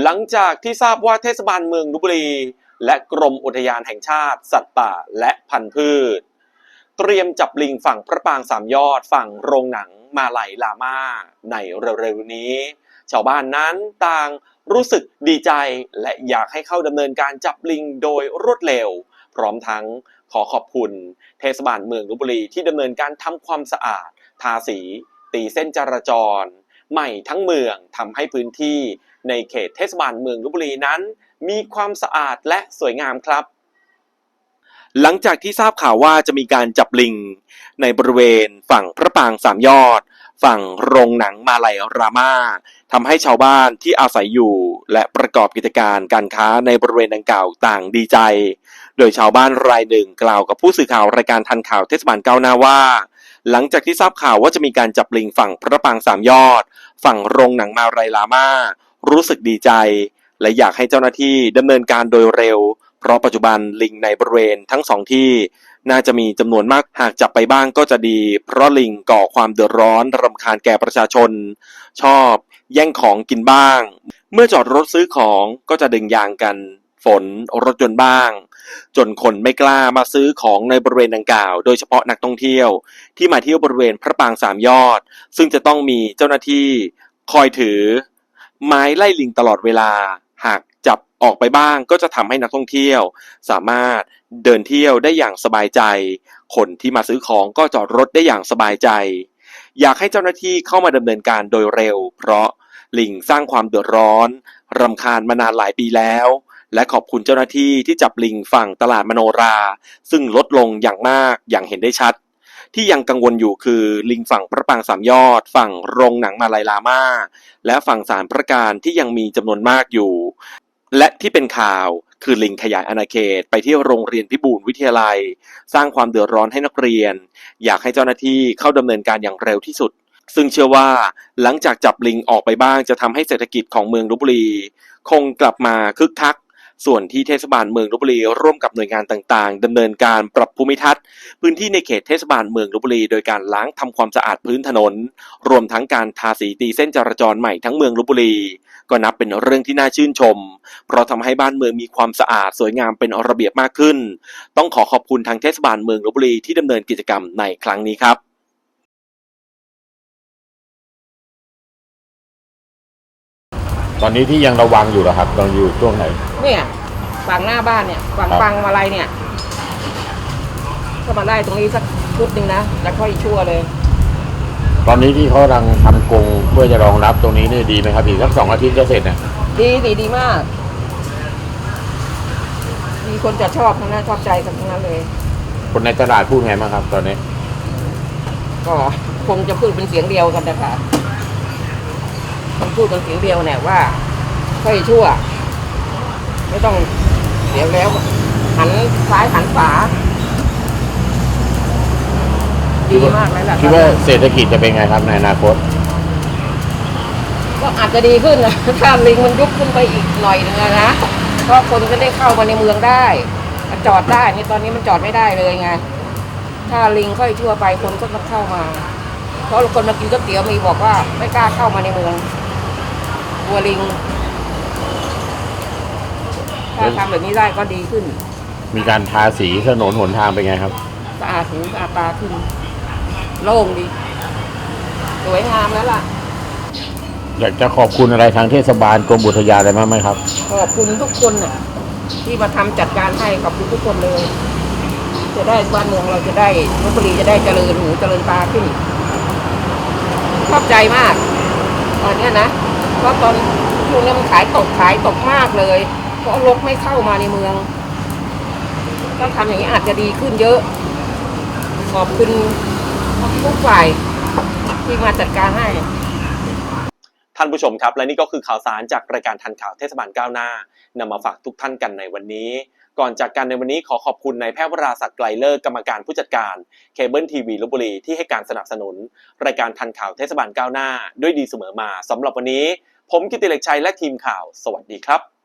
หลังจากที่ทราบว่าเทศบาลเมืองลพบุรี และกรมอุทยานแห่งชาติ สัตว์ป่าและพันธุ์พืช เตรียมจับลิงฝั่งพระปางสามยอดฝั่งโรงหนังมาไหลลามาในเร็วๆนี้ ชาวบ้านนั้นต่างรู้สึกดีใจและอยากให้เข้าดำเนินการจับลิงโดยรวดเร็ว พร้อมทั้งขอขอบคุณ เทศบาลเมืองลพบุรีที่ดำเนินการทำความสะอาด ทาสี ตีเส้นจราจร ใหม่ทั้งเมืองทำให้พื้นที่ในเขตเทศบาลเมืองลพบุรีนั้น มีความสะอาดและสวยงามครับ หลังจากที่ทราบข่าวว่าจะมีการจับลิง ในบริเวณฝั่งพระปรางสามยอด ฝั่งโรงหนังมาลัยรามาทำให้ชาวบ้านที่อาศัยอยู่ และประกอบกิจการการค้าในบริเวณดังกล่าวต่างดีใจ โดยชาวบ้านรายหนึ่งกล่าวกับผู้สื่อข่าวรายการทันข่าวเทศบาลก้าวหน้าว่า หลังจากที่ทราบข่าวว่าจะมีการจับลิงฝั่งพระปางสามยอด ฝั่งโรงหนังมาลัยรามารู้สึกดีใจ และอยากให้เจ้าหน้าที่ดำเนินการโดยเร็ว เพราะปัจจุบันลิงในบริเวณทั้งสองที่ น่าจะมีจำนวนมากหากจับไปบ้างก็จะดี เพราะลิงก่อความเดือดร้อนรำคาญแก่ประชาชน ชอบแย่งของกินบ้าง เมื่อจอดรถซื้อของก็จะดึงยางกัน ฝนรถยนต์บ้าง จนคนไม่กล้ามาซื้อของในบริเวณดังกล่าว โดยเฉพาะนักท่องเที่ยว ที่มาเที่ยวบริเวณพระปรางสามยอด ซึ่งจะต้องมีเจ้าหน้าที่คอยถือ ไม้ไล่ลิงตลอดเวลา หากจับออกไปบ้างก็จะทำให้นักท่องเที่ยว สามารถเดินเที่ยวได้อย่างสบายใจ คนที่มาซื้อของก็จอดรถได้อย่างสบายใจ อยากให้เจ้าหน้าที่เข้ามาดำเนินการโดยเร็ว เพราะลิงสร้างความเดือดร้อนรำคาญมานานหลายปีแล้ว และขอบคุณเจ้าหน้าที่ที่จับลิงฝั่งตลาดมโนรา ซึ่งลดลงอย่างมากอย่างเห็นได้ชัด ที่ยังกังวลอยู่คือลิงฝั่งพระปางสามยอด ฝั่งโรงหนังมาลายลามาและฝั่งสารพระการที่ยังมีจำนวนมากอยู่ และที่เป็นข่าวคือลิงขยายอาณาเขตไปที่โรงเรียนพิบูลวิทยาลัย สร้างความเดือดร้อนให้นักเรียน อยากให้เจ้าหน้าที่เข้าดำเนินการอย่างเร็วที่สุด ซึ่งเชื่อว่าหลังจากจับลิงออกไปบ้างจะทำให้เศรษฐกิจของเมืองลพบุรี คงกลับมาคึกคัก ส่วนที่เทศบาลเมืองลพบุรีร่วมกับหน่วยงานต่างๆดำเนินการปรับภูมิทัศน์ พื้นที่ในเขตเทศบาลเมืองลพบุรี โดยการล้างทำความสะอาดพื้นถนน รวมทั้งการทาสีตีเส้นจราจรใหม่ทั้งเมืองลพบุรี ก็นับเป็นเรื่องที่น่าชื่นชม เพราะทำให้บ้านเมืองมีความสะอาดสวยงามเป็นระเบียบมากขึ้น ต้องขอขอบคุณทางเทศบาลเมืองลพบุรีที่ดำเนินกิจกรรมในครั้งนี้ครับ ตอนนี้ที่ยังระวังอยู่เหรอครับตอนอยู่ช่วงไหน เนี่ยฝั่งหน้าบ้านเนี่ยฝั่งครับปังมาลัยเนี่ย ก็มาไล่ตรงนี้สักชุดหนึ่งนะแล้วค่อยชั่วเลย ตอนนี้ที่เขากำลังทำกรงเพื่อจะรองรับตรงนี้นี่ดีไหมครับอีกสักสองอาทิตย์ก็เสร็จนะดีดีดีมาก มีคนจะชอบทั้งนั้นชอบใจกันทั้งนั้นเลย คนในตลาดพูดไงบ้างครับ ตอนนี้ก็คงจะพูดเป็นเสียงเดียวกันนะคะ คนพูดเป็นเสียงเดียวเนี่ยว่าค่อยชั่ว ไม่ต้องเดี๋ยวแล้ว หันซ้ายหันขวาดีมากเลยล่ะคิดว่าเศรษฐกิจจะเป็นไงครับในอนาคต ก็อาจจะดีขึ้นนะถ้าลิงมันยุบขึ้นไปอีกหน่อยนึงอะนะเพราะคนก็ได้เข้ามาในเมืองได้มันจอดได้นี่ตอนนี้มันจอดไม่ได้เลยไงถ้าลิงค่อยชั่วไปคนก็ต้องเข้ามา เพราะคนมากินก๋วยเตี๋ยวมีบอกว่าไม่กล้าเข้ามาในเมือง กลัวลิง ถ้าทำแบบนี้ได้ก็ดีขึ้น มีการทาสีถนนหนทางเป็นไงครับ สะอาดหูสะอาดตาขึ้น โล่งดี สวยงามแล้วล่ะ อยากจะขอบคุณอะไรทางเทศบาลกรมอุทยานอะไรบ้างไหมครับ ขอบคุณทุกคนน่ะ ที่มาทำจัดการให้ขอบคุณทุกคนเลย จะได้บ้านเมืองเราจะได้ลพบุรีจะได้เจริญหูเจริญตาขึ้น ชอบใจมาก ตอนเนี้ยนะ เพราะตอนช่วงนี้มันขายตกขายตกมากเลย เพราะรถไม่เข้ามาในเมืองก็ทำอย่างนี้อาจจะดีขึ้นเยอะ ขอบคุณทุกฝ่ายที่มาจัดการให้ ท่านผู้ชมครับ และนี่ก็คือข่าวสารจากรายการทันข่าวเทศบาลก้าวหน้านำมาฝากทุกท่านกันในวันนี้ ก่อนจากกันในวันนี้ขอขอบคุณนายแพทย์วราศักดิ์ไกลเลิกกรรมการผู้จัดการเคเบิลทีวีลบบุรีที่ให้การสนับสนุน รายการทันข่าวเทศบาลก้าวหน้า ด้วยดีเสมอมาสำหรับวันนี้ ผมกิติเล็กชัยและทีมข่าว สวัสดีครับ